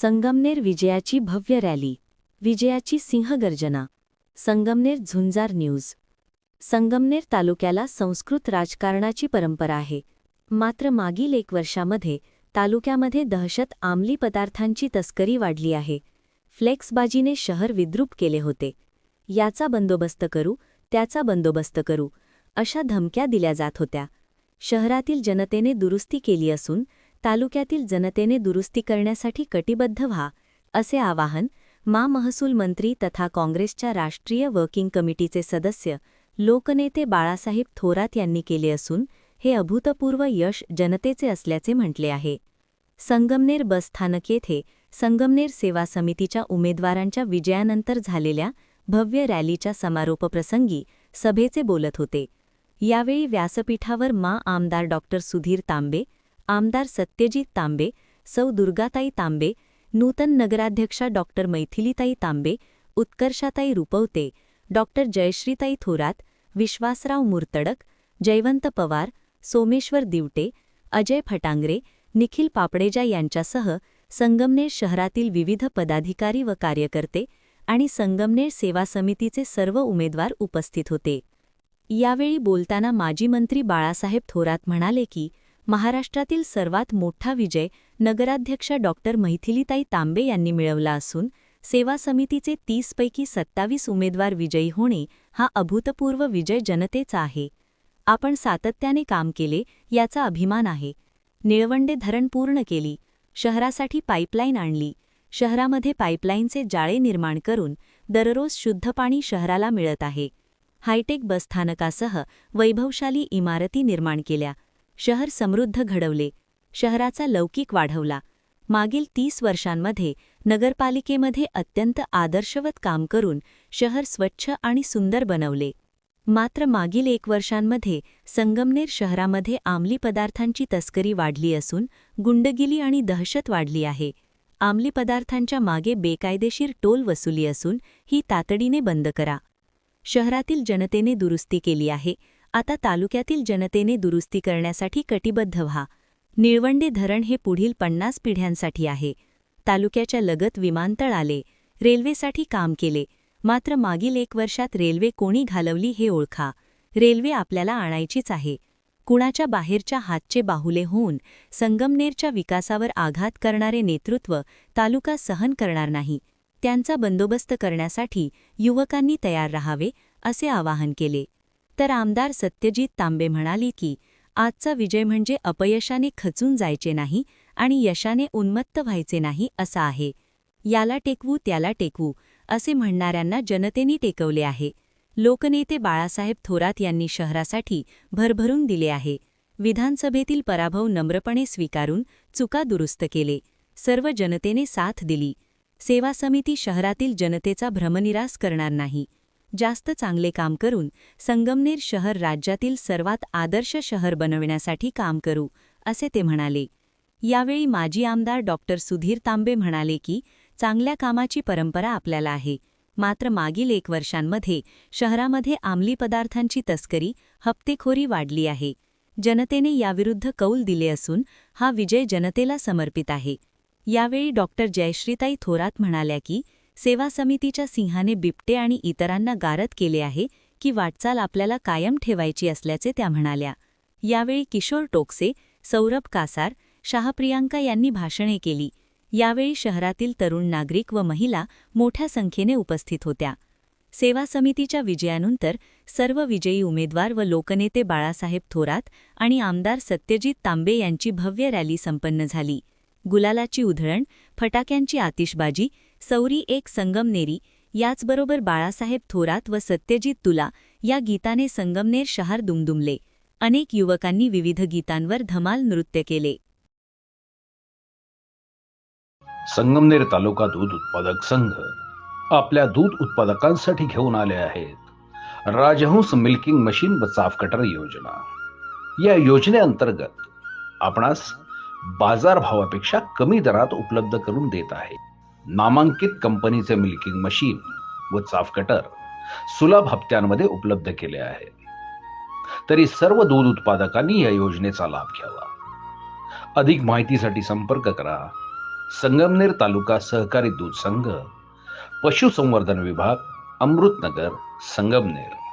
संगमनेर विजयाची भव्य रॅली विजयाची सिंहगर्जना. संगमनेर झुंजार न्यूज. संगमनेर तालुक्याला संस्कृत राजकारणाची परंपरा आहे. मात्र मागील एक वर्षामध्ये तालुक्यामध्ये दहशत आमली पदार्थांची तस्करी वाढली आहे. फ्लेक्सबाजीने शहर विद्रूप केले होते. याचा बंदोबस्त करू त्याचा बंदोबस्त करू अशा धमक्या दिल्या जात होत्या. शहरातील जनतेने दुरुस्ती केली असून तालुक्यातील जनतेने दुरुस्ती करण्यासाठी कटिबद्ध व्हा असे आवाहन मा महसूल मंत्री तथा काँग्रेसच्या राष्ट्रीय वर्किंग कमिटीचे सदस्य लोकनेते बाळासाहेब थोरात यांनी केले असून हे अभूतपूर्व यश जनतेचे असल्याचे म्हटले आहे. संगमनेर बस स्थानक येथे संगमनेर सेवा समितीच्या उमेदवारांच्या विजयानंतर झालेल्या भव्य रॅलीच्या समारोपप्रसंगी सभेचे बोलत होते. यावेळी व्यासपीठावर मा आमदार डॉक्टर सुधीर तांबे आमदार सत्यजित तांबे सौ दुर्गाताई तांबे नूतन नगराध्यक्षा डॉक्टर मैथिलीताई तांबे उत्कर्षाताई रुपवते डॉक्टर जयश्रीताई थोरात विश्वासराव मुर्तडक जयवंत पवार सोमेश्वर दिवटे अजय फटांगरे निखिल पापडेजा यांच्यासह संगमनेर शहरातील विविध पदाधिकारी व कार्यकर्ते आणि संगमनेर सेवा समितीचे सर्व उमेदवार उपस्थित होते. यावेळी बोलताना माजी मंत्री बाळासाहेब थोरात म्हणाले की महाराष्ट्रातील सर्वात मोठा विजय नगराध्यक्षा डॉक्टर मैथिलीताई तांबे यांनी मिळवला असून सेवा समितीचे तीसपैकी सत्तावीस उमेदवार विजयी होणे हा अभूतपूर्व विजय जनतेचा आहे. आपण सातत्याने काम केले याचा अभिमान आहे. निळवंडे धरण पूर्ण केली शहरासाठी पाईपलाईन आणली शहरामध्ये पाईपलाईनचे जाळे निर्माण करून दररोज शुद्ध पाणी शहराला मिळत आहे. हायटेक बसस्थानकासह वैभवशाली इमारती निर्माण केल्या शहर समृद्ध घडवले. शहराचा लौकिक वाढवला. मागील तीस वर्षांमध्ये नगरपालिकेमध्ये अत्यंत आदर्शवत काम करून शहर स्वच्छ आणि सुंदर बनवले. मात्र मागील एक वर्षांमध्ये संगमनेर शहरामध्ये आमली पदार्थांची तस्करी वाढली असून गुंडगिली आणि दहशत वाढली आहे. आमली पदार्थांच्या मागे बेकायदेशीर टोल वसुली असून ही तातडीने बंद करा. शहरातील जनतेने दुरुस्ती केली आहे. आता तालुक्यातील जनतेने दुरुस्ती करण्यासाठी कटिबद्ध व्हा. निळवंडे धरण हे पुढील पन्नास पिढ्यांसाठी आहे. तालुक्याच्या लगत विमानतळ आले. रेल्वेसाठी काम केले. मात्र मागील एक वर्षात रेल्वे कोणी घालवली हे ओळखा. रेल्वे आपल्याला आणायचीच आहे. कुणाच्या बाहेरच्या हातचे बाहुले होऊन संगमनेरच्या विकासावर आघात करणारे नेतृत्व तालुका सहन करणार नाही. त्यांचा बंदोबस्त करण्यासाठी युवकांनी तयार राहावे असे आवाहन केले. तर आमदार सत्यजित तांबे म्हणाली की आजचा विजय म्हणजे अपयशाने खचून जायचे नाही आणि यशाने उन्मत्त व्हायचे नाही असा आहे. याला टेकवू त्याला टेकवू असे म्हणणाऱ्यांना जनतेने टेकवले आहे. लोकनेते बाळासाहेब थोरात यांनी शहरासाठी भरभरून दिले आहे. विधानसभेतील पराभव नम्रपणे स्वीकारून चुका दुरुस्त केले. सर्व जनतेने साथ दिली. सेवा समिती शहरातील जनतेचा भ्रमनिरास करणार नाही. जास्त चांगले काम करून संगमनेर शहर राज्यातील सर्वात आदर्श शहर बनविण्यासाठी काम करू असे ते म्हणाले. यावेळी माजी आमदार डॉक्टर सुधीर तांबे म्हणाले की चांगल्या कामाची परंपरा आपल्याला आहे. मात्र मागील एक वर्षांमध्ये शहरामध्ये आमली पदार्थांची तस्करी हप्तेखोरी वाढली आहे. जनतेने याविरुद्ध कौल दिले असून हा विजय जनतेला समर्पित आहे. यावेळी डॉक्टर जयश्रीताई थोरात म्हणाल्या की सेवा समितीच्या सिंहाने बिबटे आणि इतरांना गारद केले आहे की वाटचाल आपल्याला कायम ठेवायची असल्याचे त्या म्हणाल्या. यावेळी किशोर टोकसे सौरभ कासार शाहप्रियांका यांनी भाषणे केली. यावेळी शहरातील तरुण नागरिक व महिला मोठ्या संख्येने उपस्थित होत्या. सेवा समितीच्या विजयानंतर सर्व विजयी उमेदवार व लोकनेते बाळासाहेब थोरात आणि आमदार सत्यजित तांबे यांची भव्य रॅली संपन्न झाली. गुलालाची उधळण फटाक्यांची आतिषबाजी सौरी एक संगमनेरी याचबरोबर बाळासाहेब थोरात व सत्यजित तुला या गीताने संगमनेर शहर दुमदुमले. अनेक युवकांनी विविध गीतांवर धमाल नृत्य केले. संगमनेर तालुका दूध उत्पादक संघ आपल्या दूध उत्पादकांसाठी घेऊन आले आहेत. राजहंस मिल्किंग मशीन व चाफ कटर योजना. या योजनेअंतर्गत आपणास बाजार भावापेक्षा कमी दरात उपलब्ध करून देत आहे. नामांकित कंपनीचे मिल्किंग मशीन व चाफ कटर सुलभ हप्त्यांमध्ये उपलब्ध केले आहे. तरी सर्व दूध उत्पादकांनी या योजनेचा लाभ घ्यावा. अधिक माहितीसाठी संपर्क करा. संगमनेर तालुका सहकारी दूध संघ पशुसंवर्धन विभाग अमृतनगर संगमनेर.